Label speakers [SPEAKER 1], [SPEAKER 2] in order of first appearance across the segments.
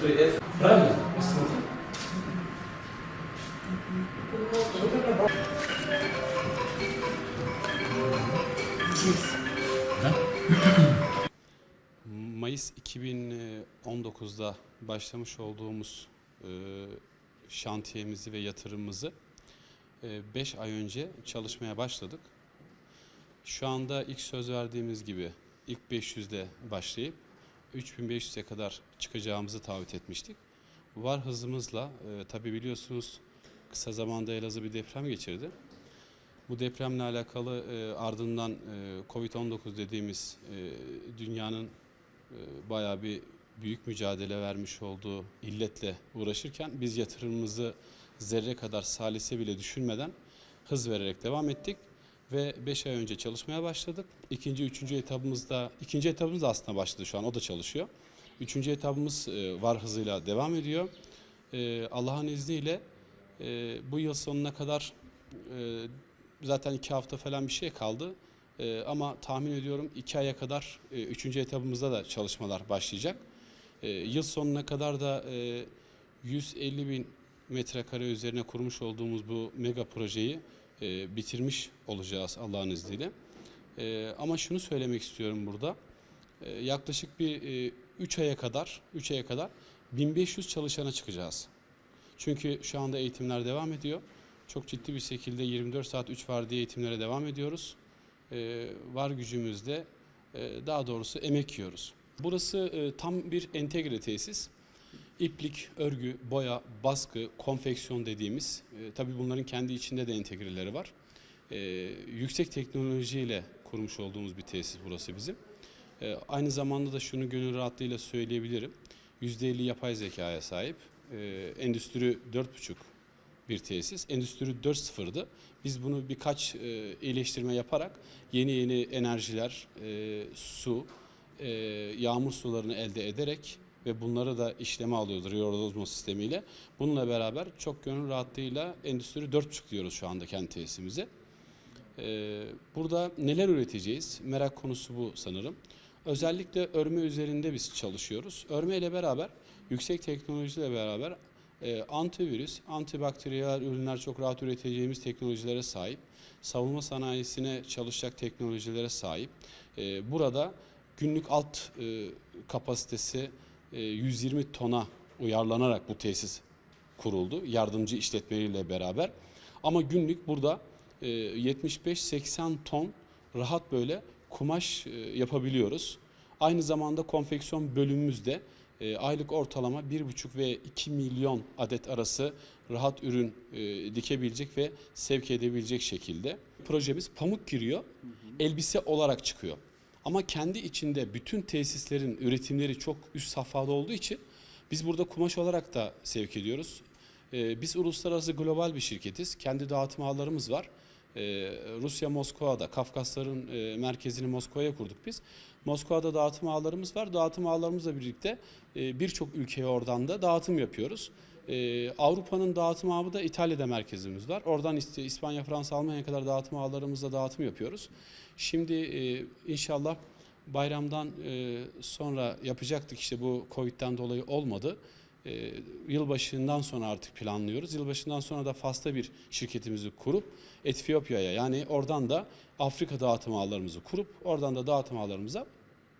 [SPEAKER 1] Внутри это. Правильно? Посмотри. Mayıs 2019'da başlamış olduğumuz e, şantiyemizi ve yatırımımızı e, 5 ay önce çalışmaya başladık. Şu anda ilk söz verdiğimiz gibi ilk 500'de başlayıp 3500'e kadar çıkacağımızı taahhüt etmiştik. Var hızımızla e, tabi biliyorsunuz kısa zamanda Elazığ bir deprem geçirdi. Bu depremle alakalı e, ardından e, Covid-19 dediğimiz e, dünyanın e, bayağı bir büyük mücadele vermiş olduğu illetle uğraşırken biz yatırımımızı zerre kadar salise bile düşünmeden hız vererek devam ettik ve 5 ay önce çalışmaya başladık. İkinci, üçüncü etabımızda, ikinci etabımız da aslında başladı şu an, o da çalışıyor. Üçüncü etabımız e, var hızıyla devam ediyor. E, Allah'ın izniyle e, bu yıl sonuna kadar zaten iki hafta falan bir şey kaldı. Ama tahmin ediyorum iki aya kadar üçüncü etabımızda da çalışmalar başlayacak. Yıl sonuna kadar da e, 150 bin metrekare üzerine kurmuş olduğumuz bu mega projeyi e, bitirmiş olacağız Allah'ın izniyle. E, ama şunu söylemek istiyorum burada. E, yaklaşık bir 3 aya kadar 3 aya kadar 1500 çalışana çıkacağız. Çünkü şu anda eğitimler devam ediyor. Çok ciddi bir şekilde 24 saat 3 var diye eğitimlere devam ediyoruz. E, var gücümüzle e, daha doğrusu emek yiyoruz. Burası e, tam bir entegre tesis. İplik, örgü, boya, baskı, konfeksiyon dediğimiz, e, tabii bunların kendi içinde de entegreleri var. E, yüksek teknolojiyle kurmuş olduğumuz bir tesis burası bizim. E, aynı zamanda da şunu gönül rahatlığıyla söyleyebilirim. %50 yapay zekaya sahip. E, Endüstri 4.5 bir tesis. Endüstri 4.0'dı. Biz bunu birkaç e, iyileştirme yaparak yeni yeni enerjiler, e, su, e, yağmur sularını elde ederek ve bunları da işleme alıyoruz Riorozmo sistemiyle. Bununla beraber çok gönül rahatlığıyla Endüstri 4.5 diyoruz şu anda kendi tesisimize. Ee, burada neler üreteceğiz? Merak konusu bu sanırım. Özellikle örme üzerinde biz çalışıyoruz. Örme ile beraber yüksek teknolojiyle beraber e, antivirüs, antibakteriyel ürünler çok rahat üreteceğimiz teknolojilere sahip. Savunma sanayisine çalışacak teknolojilere sahip. E, burada günlük alt e, kapasitesi 120 tona uyarlanarak bu tesis kuruldu. Yardımcı işletmeleriyle beraber. Ama günlük burada e, 75-80 ton rahat böyle kumaş e, yapabiliyoruz. Aynı zamanda konfeksiyon bölümümüzde e, aylık ortalama 1,5 ve 2 milyon adet arası rahat ürün e, dikebilecek ve sevk edebilecek şekilde. Projemiz pamuk giriyor, elbise olarak çıkıyor. Ama kendi içinde bütün tesislerin üretimleri çok üst safhada olduğu için biz burada kumaş olarak da sevk ediyoruz. Ee, biz uluslararası global bir şirketiz. Kendi dağıtım ağlarımız var. Ee, Rusya Moskova'da, Kafkasların e, merkezini Moskova'ya kurduk biz. Moskova'da dağıtım ağlarımız var. Dağıtım ağlarımızla birlikte e, birçok ülkeye oradan da dağıtım yapıyoruz. Ee, Avrupa'nın dağıtım ağı da İtalya'da merkezimiz var. Oradan İspanya, Fransa, Almanya kadar dağıtım ağlarımızla dağıtım yapıyoruz. Şimdi e, inşallah bayramdan e, sonra yapacaktık işte bu Covid'den dolayı olmadı. E, yılbaşından sonra artık planlıyoruz. Yılbaşından sonra da Fas'ta bir şirketimizi kurup Etiyopya'ya yani oradan da Afrika dağıtım ağlarımızı kurup oradan da dağıtım ağlarımıza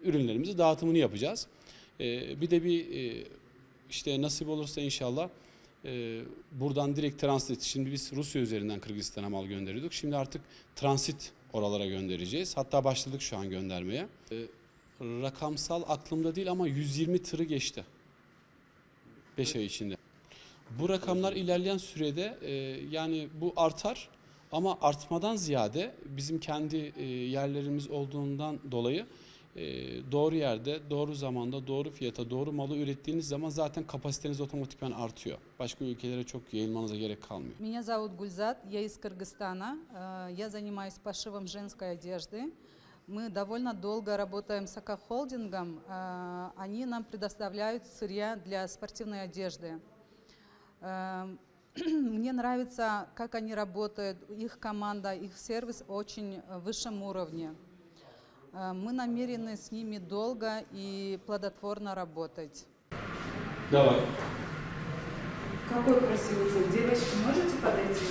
[SPEAKER 1] ürünlerimizi dağıtımını yapacağız. E, bir de bir e, işte nasip olursa inşallah e, buradan direkt transit. Şimdi biz Rusya üzerinden Kırgızistan'a mal gönderiyorduk. Şimdi artık transit oralara göndereceğiz. Hatta başladık şu an göndermeye. E, rakamsal aklımda değil ama 120 tırı geçti. 5 ay içinde. Bu rakamlar ilerleyen sürede e, yani bu artar ama artmadan ziyade bizim kendi e, yerlerimiz olduğundan dolayı e, doğru yerde, doğru zamanda, doğru fiyata, doğru malı ürettiğiniz zaman zaten kapasiteniz otomatikman artıyor. Başka ülkelere çok yayılmanıza gerek kalmıyor.
[SPEAKER 2] Меня зовут Гульзат, я из Кыргызстана. Э, Я занимаюсь пошивом женской одежды. Мы довольно долго работаем с Ака-холдингом. Э, Они нам предоставляют сырья для спортивной одежды. Э, Мне нравится, как они работают, их команда, их сервис очень э, высшем уровне. Э, Мы намерены с ними долго и плодотворно работать.
[SPEAKER 1] Давай.
[SPEAKER 3] Какой красивый цвет. Девочки, можете подойти?